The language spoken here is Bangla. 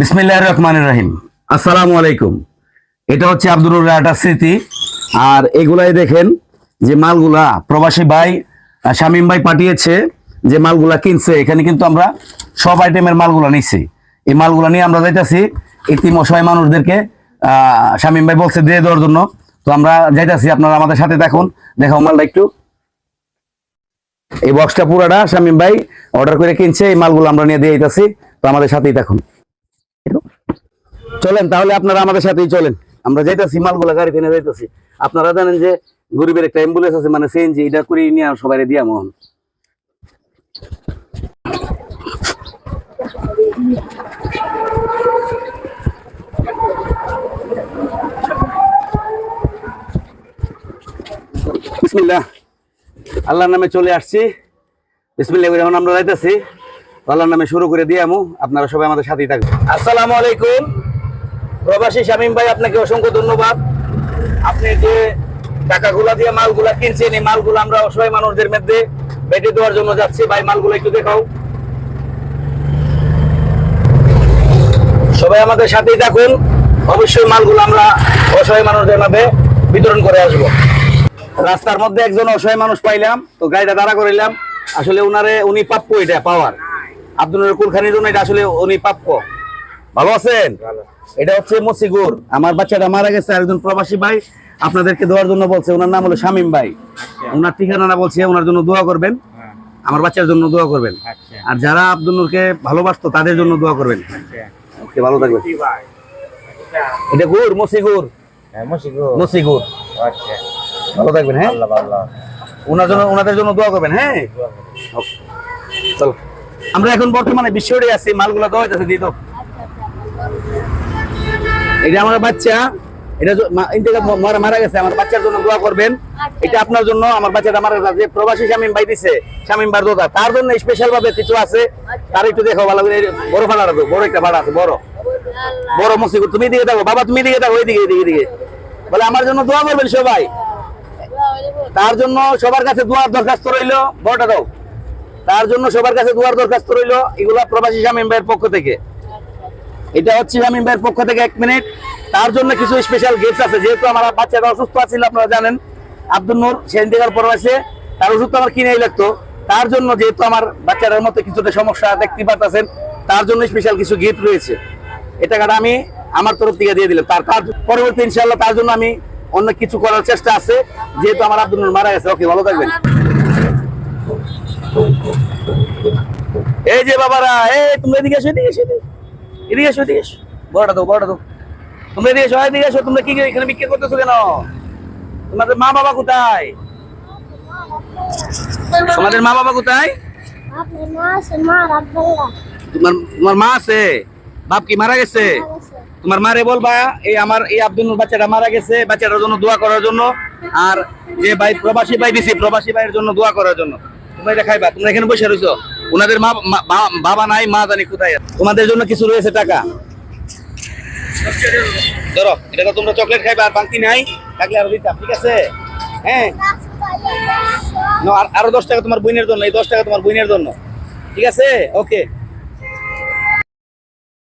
বিসমিল্লাহ রহমান রাহিম। আসসালামু আলাইকুম। এটা হচ্ছে আব্দুর রাহাটার স্মৃতি। আর এগুলাই দেখেন যে মালগুলা প্রবাসী ভাই শামীম ভাই পাঠিয়েছে যে মালগুলা কিনছে। এখানে কিন্তু আমরা সব আইটেমের মালগুলা নিচ্ছি এই মালগুলা নিয়ে আমরা যাইতাছি। ইতিম অসহায় মানুষদেরকে শামীম ভাই বলছে দিয়ে দেওয়ার জন্য। তো আমরা যাইতাছি, আপনারা আমাদের সাথে দেখুন। দেখাও মালটা একটু। এই বক্সটা পুরাটা শামীম ভাই অর্ডার করে কিনছে। এই মালগুলো আমরা নিয়ে দিয়ে দিতেছি তো আমাদের সাথেই দেখুন চলেন, তাহলে আপনারা আমাদের সাথেই চলেন। আমরা যাইতেছি, মালগুলা গাড়ি কিনে যাইতেছি। আপনারা জানেন যে গরিবের একটা অ্যাম্বুলেন্স আছে মানে সিএনজি এটা করে নিয়ে সবাই দিয়া বিসমিল্লাহ। আল্লাহর নামে চলে আসছি। বিসমিল্লাহ করে এখন আমরা যাইতেছি। আল্লাহর নামে শুরু করে দিয়ে আমু আপনারা সবাই আমাদের সাথেই থাকবেন। আসসালামু আলাইকুম। প্রবাসী শামীম ভাই, আপনাকে অসংখ্য ধন্যবাদ। আপনি যে টাকাগুলা দিয়ে মালগুলা কিনছেন, এই মালগুলো আমরা অসহায় মানুষদের মধ্যে বেটে দেওয়ার জন্য যাচ্ছি। ভাই, মালগুলো একটু দেখাও। সবাই আমাদের সাথেই থাকুন। অবশ্যই মালগুলো আমরা অসহায় মানুষদের মধ্যে বিতরণ করে আসব। রাস্তার মধ্যে একজন অসহায় মানুষ পাইলাম, তো গাড়িটা দাঁড়া করিলাম আসলে উনারে উনি প্রাপ্য এটা পাওয়ার আব্দুল কুলখানির জন্য এটা আসলে উনি প্রাপ্য। ভালো আছেন? এটা হচ্ছে মসিগুর। আমার বাচ্চাটা মারা গেছে আর একজন প্রবাসী ভাই। আপনাদেরকে দেওয়ার জন্য বলছে ওনার নাম হলো শামীম ভাই। ওনার ঠিকানা বলছে ওনার জন্য দোয়া করবেন। আমার বাচ্চার জন্য দোয়া করবেন। আচ্ছা। আর যারা আব্দুল নূরকে ভালোবাসতো তাদের জন্য দোয়া করবেন। ওকে ভালো থাকবেন। এটা গুড় মসিগুর হ্যাঁ মসিগুর আচ্ছা। ভালো থাকবেন হ্যাঁ? ওনার জন্য ওনাদের জন্য দোয়া করবেন হ্যাঁ? ওকে। চলো। আমরা এখন বর্তমানে বিশ্বরে আছি মালগুলো দেওয়া হইতেছে দিয়ে এটা আমার বাচ্চা। এটা মারা মারা গেছে। আমার বাচ্চার জন্য দোয়া করবেন। এটা আপনার জন্য। আমার বাচ্চাটা মারা গেছে। প্রবাসী শামীম ভাই দিছে শামীম তার জন্য স্পেশাল ভাবে কিছু আছে। তার একটু দেখো ভালো করে। বড় ভাড়া বড় একটা ভাড়া আছে বড়। বড় মসিকুর তুমি দিকে থাকো বাবা তুমি দিকে থাকো ওইদিকে এদিকে এদিকে। বলে আমার জন্য দোয়া করবেন সবাই। তার জন্য সবার কাছে দোয়ার দরখাস্ত রইল। বড়টা দাও। তার জন্য সবার কাছে দোয়ার দরখাস্ত রইল। এগুলা প্রবাসী শামীম ভাইয়ের পক্ষ থেকে। এটা হচ্ছে শামীম ভাইয়ের পক্ষ থেকে এক মিনিট। তার জন্য কিছু স্পেশাল গিফট আছে। যেহেতু আমার বাচ্চাটা অসুস্থ আছিল, আপনারা জানেন, আব্দুল নূর, সে ইন্তেকাল পর আছে। তার ওষুধ তো আমার কিনেই লাগতো। তার জন্য যেহেতু আমার বাচ্চাটার মধ্যে কিছুটা সমস্যা দেখতে পাচ্ছেন তার জন্য স্পেশাল কিছু গিফট রয়েছে। এই টাকাটা আমি আমার তরফ থেকে দিয়ে দিলাম। তার তার পরবর্তী ইনশাল্লাহ তার জন্য আমি অন্য কিছু করার চেষ্টা আছে। যেহেতু আমার আব্দুল নূর মারা গেছে। ওকে, ভালো থাকবেন। এই যে বাবারা, এই তুমি এদিকে এসো এদিকে এসো। এদিকে। এসো এদিকে এসো। বড়টা দাও বড়টা দাও। তোমরা এদিকে এসো এদিকে এসো। তোমরা কি এখানে বিক্রি করতেছো কেন? তোমাদের মা বাবা কোথায়? তোমাদের মা বাবা কোথায়? তোমার মা আছে? বাপ কি মারা গেছে? তোমার মারে বলবা, এই আমার, এই আব্দুল বাচ্চাটা মারা গেছে, বাচ্চাটার জন্য দোয়া করার জন্য। আর যে ভাই, প্রবাসী ভাই দিছি প্রবাসী ভাইয়ের জন্য দোয়া করার জন্য। তোমরা এটা খাইবা, তোমরা এখানে বসে রয়েছো ওনাদের মা মা- বাবা নাই মা জানি কোথায় আছে। তোমাদের জন্য কিছু রয়েছে টাকা? ধরো এটা তো তোমরা চকলেট খাইবা আর বাকি নাই থাকলে আরও দিতাম ঠিক আছে? হ্যাঁ। আরও দশ টাকা তোমার বইনের জন্য এই দশ টাকা তোমার বইনের জন্য। ঠিক আছে? ওকে